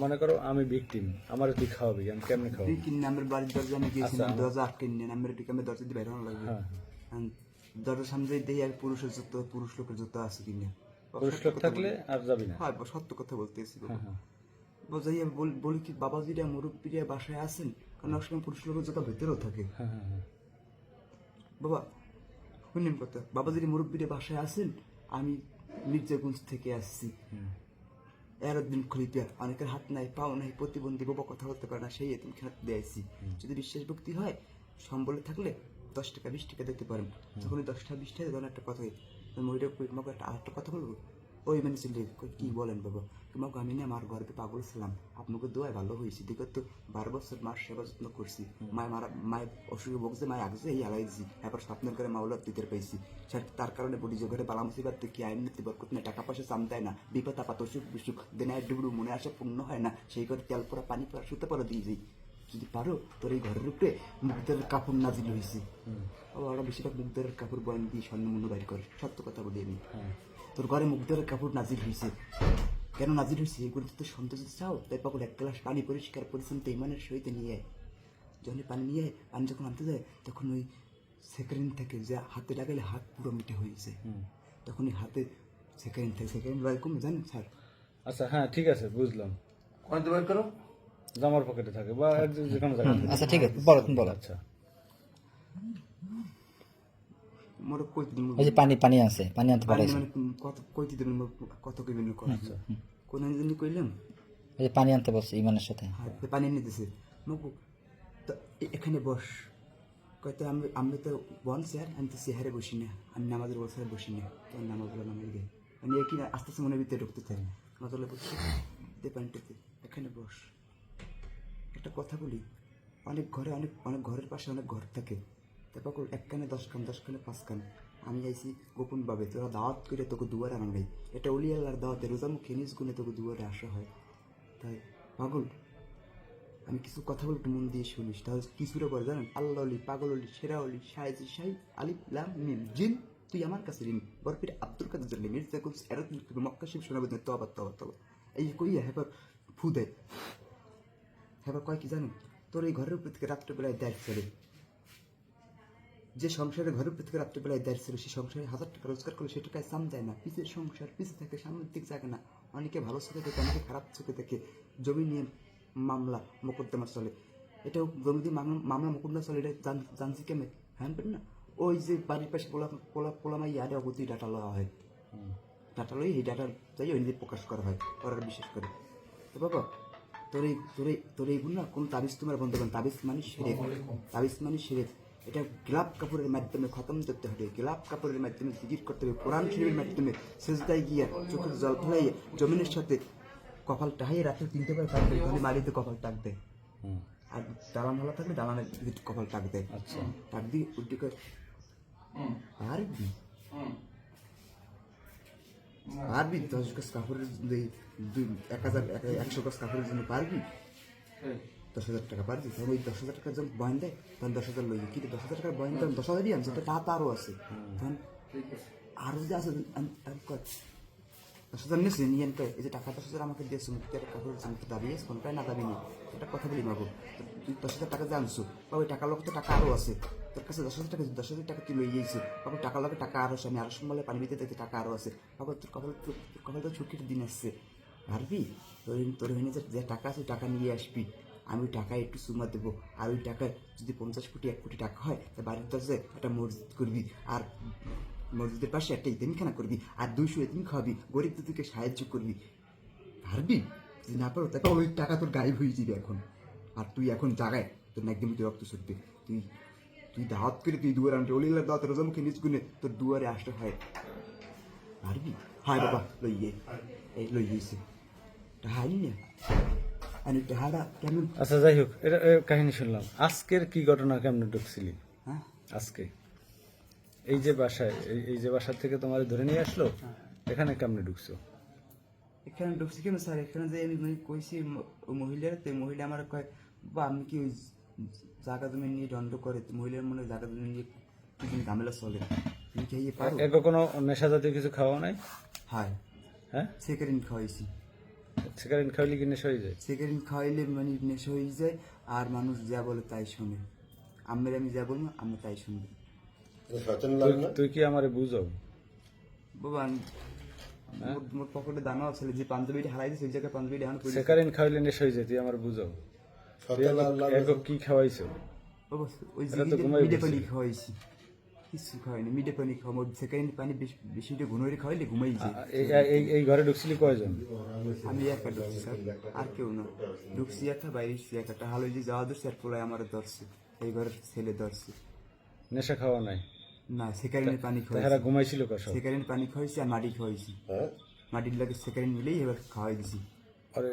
মনে করো আমি ভিকটিম আমার তুই খাওয়াবি আমি কেমনে খাওয়াবি? কিনে আমার বাড়ির দরজা গিয়েছিলাম আচ্ছা। দরজা আটকে নিয়ে আমার এদিকে আমি দরজা দিয়ে বের হওয়া লাগবে? হ্যাঁ। দরজার সামনে দেখি আর পুরুষের জুতো পুরুষ লোকের জুতো আছে কিনে। পুরুষ লোক থাকলে আর যাবি না। হ্যাঁ সত্য কথা বলতেছি হ্যাঁ হ্যাঁ। বোঝাই আমি বলি কি বাবাজিরা মুরব্বীরা বাসায় আছেন? কারণ অনেক সময় পুরুষ লোকের জুতো ভেতরেও থাকে। হ্যাঁ হ্যাঁ হ্যাঁ। বাবা শুনলেন কথা বাবাজির মুরব্বীরা বাসায় আছেন? আমি মির্জাগঞ্জ থেকে আসছি। হুম। খুলি খলিপিয়া অনেকের হাত নাই পাও নাই প্রতিবন্ধী বাবা কথা বলতে পারে না সেই এতিম খেলা দিয়েছি যদি বিশ্বাস ভক্তি হয় সম্বলে থাকলে দশ টাকা বিশ টাকা দিতে পারেন। তখন দশটা দশ টাকা বিশ টাকা ধরেন একটা কথা মহিলা একটা কথা বলব? ওই মানে চলে কি বলেন বাবা? তোমাকে আমি না আমার ঘরে পাগল ছিলাম। আপনাকে দোয়ায় ভালো হয়েছে। দেখো তো বারো বছর মার সেবা যত্ন করছি। মায় মারা মায় অসুখে বকছে মায় আগছে এই হালাইছি এবার স্বপ্নের করে মাওলা দিতে পাইছি তার কারণে বলি যে ঘরে বালা মুসিবাত তো কি আইন নিতে বরকত না টাকা পয়সা চাম দেয় না। বিপদ আপাত অসুখ বিসুখ দেনায় ডুবড়ু মনে আসা পূর্ণ হয় না। সেই করে তেল পরা পানি পরা শুতে পরা দিয়ে যাই। যদি পারো তোর এই ঘরের উপরে মুখদের কাপড় নাজিল হয়েছে ওরা বেশিরভাগ মুখদের কাপড় বয়ান দিয়ে স্বর্ণ মূল্য বাইর করে। সত্য কথা বলি আমি। হ্যাঁ। তোর ঘরে মুখদের কাপড় নাজির হয়েছে। কেন নাজির হয়েছে? এগুলো তো সন্তোষ চাও তাই পাগল এক গ্লাস পানি পরিষ্কার পরিচ্ছন্ন ইমানের সহিত নিয়ে আয়। যখন পানি নিয়ে আয়, পানি যখন আনতে যায় তখন ওই সেকেন্ড থেকে যে হাতে লাগালে হাত পুরো মিটে হয়েছে হুম। তখন ওই হাতে সেকেন্ড থেকে সেকেন্ড বার কম জানেন স্যার? আচ্ছা হ্যাঁ ঠিক আছে বুঝলাম। কোন বের করো? জামার পকেটে থাকে বা এক যে- থাকে। আচ্ছা ঠিক আছে বলো তুমি বলো। আচ্ছা। মোর কই দিন ওই যে পানি পানি আছে পানি আনতে পারাইছে। মানে কত কই দিন কত কইবেন কোন দিন কইলাম? ওই যে পানি আনতে বলছে ইমানের সাথে। হাতে পানি এনে দিছে। তো এখানে বস। কয়তো আমি আমি তো বন স্যার আমি তো চেহারে বসি না আমি নামাজের বসায় বসি না তোর নামাজ বলে নামাজ গে মানে একই আস্তে আস্তে মনের ভিতরে ঢুকতে থাকে। নজলে বসছি দে পানিটাতে এখানে বস। একটা কথা বলি অনেক ঘরে অনেক অনেক ঘরের পাশে অনেক ঘর থাকে। তারপর এক কানে দশ কান দশ কানে পাঁচ কান আমি আইছি গোপন ভাবে তোরা দাওয়াত করে তোকে দুয়ারে আনা নাই এটা অলি আল্লাহর দাওয়াতে রোজা মুখে নিজ গুণে তোকে দুয়ারে আসা হয়। তাই, পাগল? আমি কিছু কথা বলে একটু মন দিয়ে শুনিস। তাহলে কিছুটা পরে জানেন, আল্লাহ অলি, পাগল অলি, সেরা অলি সাহেজি শাহি আলিফ, লাম, মিম, জিন, তুই আমার কাছে ঋণ। বরফির আব্দুল কাদের জন্য মির্জা কুলস এরত মক্কা শিব শোনাবে তবা তবা তবা এই কইয়া, হেবার ফু দেয় হেবার কয় কি জানেন? তোর এই ঘরের উপর থেকে রাত্রেবেলায় দেয় ছেড়ে যে সংসারে উপর থেকে রাত্রেবেলায় দেয় ছিল সেই সংসারে হাজার টাকা রোজগার করলে সে টাকায় সাম দেয় না। পিছের সংসার পিছে থাকে সামনের দিক জাগে না। অনেকে ভালো চোখে দেখে অনেকে খারাপ চোখে দেখে। জমি নিয়ে মামলা মোকদ্দমা চলে। এটাও জমি দিয়ে মামলা মামলা মোকদ্দমা চলে এটা জানছি কেমন? হ্যাঁ না? ওই যে বাড়ির পাশে পোলা পোলা পোলামাই ইয়ারে অগতি ডাটা লওয়া হয়। ডাটা লই এই ডাটা যাই ওই প্রকাশ করা হয় ওরা বিশেষ করে। তো বাবা তোর এই তোর এই তোর এইগুলো না? কোনো তাবিজ তোমার বন্ধ করেন তাবিজ মানে সেরে। তাবিজ মানে সেরে। এটা গোলাপ কাপড়ের মাধ্যমে খতম করতে হবে। গোলাপ কাপড়ের মাধ্যমে জিকির করতে হবে। কোরআন শরীফের মাধ্যমে সেজদায় গিয়ে চোখের জল ফেলাইয়ে জমিনের সাথে কপাল টাহাইয়ে রাতে তিনটে বার টাকবে তাহলে মারিতে কপাল টাকবে। হুম। আর দালান হলা থাকলে দালানের দিকে কপাল টাকবে। আচ্ছা। টাক দিয়ে উল্টি করে পারবি পারবি দশ গাছ কাপড়ের দুই দুই এক হাজার একশো গাছ কাপড়ের জন্য পারবি? দশ হাজার টাকা পারবি তখন ওই দশ হাজার টাকা যখন বয়ন দেয় তখন দশ হাজার লই কিন্তু দশ হাজার টাকার বয়ন তখন দশ হাজারই আনছে তো টাকা তো আরও আছে। তখন আরও যে আছে দশ হাজার নিয়েছি নিয়ে আনতে এই যে টাকা দশ হাজার আমাকে দিয়েছ মুক্তি একটা কাপড় আমি তো দাবি আছে কোনটাই না দাবি নেই। একটা কথা বলি মাগো তুই দশ হাজার টাকা যে আনছো বা ওই টাকার লোক তো টাকা আরও আছে। তোর কাছে দশ হাজার টাকা দশ হাজার টাকা তুই লই গিয়েছে বাবা টাকা লাগে টাকা আরও আছে আমি আরও সম্বলে পানি দিতে দেখতে টাকা আরও আছে। বাবা তোর কপাল তো তোর কপাল তো ছুটির দিন আসছে। পারবি? তোর তোর যে টাকা আছে টাকা নিয়ে আসবি। আমি টাকায় একটু সুমা দেবো। আর ওই টাকায় যদি পঞ্চাশ কোটি, এক কোটি টাকা হয়, তা বাড়ির দরজায় একটা মসজিদ করবি। আর মসজিদের পাশে একটা ইতিমখানা করবি। আর দুইশো ইতিম খাওয়াবি। গরিব দুদিকে সাহায্য করবি। পারবি? যদি না পারো তাকে ওই টাকা তোর গায়েব হয়ে যাবে এখন। আর তুই এখন জাগায়, তোর না একদম রক্ত ছুটবে তুই তুই দাওয়াত করে তুই দুয়ার আনতে অলিলার দাওয়াত রোজামুখে নিজ গুনে তোর দুয়ারে আসতে হয়। পারবি? হায় বাবা, লইয়ে, এই লইয়েছে হাই না। কেমন আচ্ছা যাই হোক এটা কাহিনী শুনলাম। আজকের কি ঘটনা কেমন ঢুকছিলি? হ্যাঁ? আজকে। এই যে বাসায় এই- যে বাসার থেকে তোমার ধরে নিয়ে আসলো এখানে কেমনে ঢুকছো? এখানে ঢুকছি কেন স্যার? এখানে যে আমি মানে কইছি মহিলার তো মহিলা আমার কয় বা আমি কি ওই জায়গা জমি নিয়ে দণ্ড করে মহিলার মনে হয় জায়গা জমি নিয়ে কিছু ঝামেলা চলে? তুমি পারো? এর কোনো নেশা জাতীয় কিছু খাওয়া নাই? হাই হ্যাঁ? সেকেরিন খাওয়াইছি। সিগারেট খাইলে কি নেশা হয়ে যায়? সিগারেট খাওয়াইলে মানে নেশা হয়ে যায় আর মানুষ যা বলে তাই শুনে। আমরা আমি যা বলব আমরা তাই শুনব। তুই- কি আমারে বুঝো বাবা মোর- মোর পকেটে দানা আছে যে পাঞ্জাবিটা হারাই দিয়েছে ওই জায়গায় পাঞ্জাবিটা এখন পড়ে খাইলে নেশা হয়ে যায় তুই আমার বুঝো তুই সচেতন লাগে একক কি খাওয়াইছো? ওই। পানি খাওয়াইছি। কিছু খাওয়াইনি মিডে পানি খাওয়া সেকেন্ড পানি বেশি বেশিটা ঘুনোরে খাওয়াইলে ঘুমাই যায় এই এই- এই ঘরে ঢুকছিলি কয়জন? আমি একা ঢুকছি স্যার আর কেউ না। ঢুকছি একা বাইরে এসছি একা। হালো যে যাওয়া ধরছে আর পোলায় আমার ধরছে। এই ঘরের ছেলে ধরছে। নেশা খাওয়া নাই? না সেকারিনের পানি তাহারা খাওয়াইছি। ঘুমাইছিল কসব সেকারিন পানি খাওয়াইছি আর মাটি খাওয়াইছি। হ্যাঁ? মাটির লাগে সেকারিন মিলেই এবার খাওয়াই দিছি আরে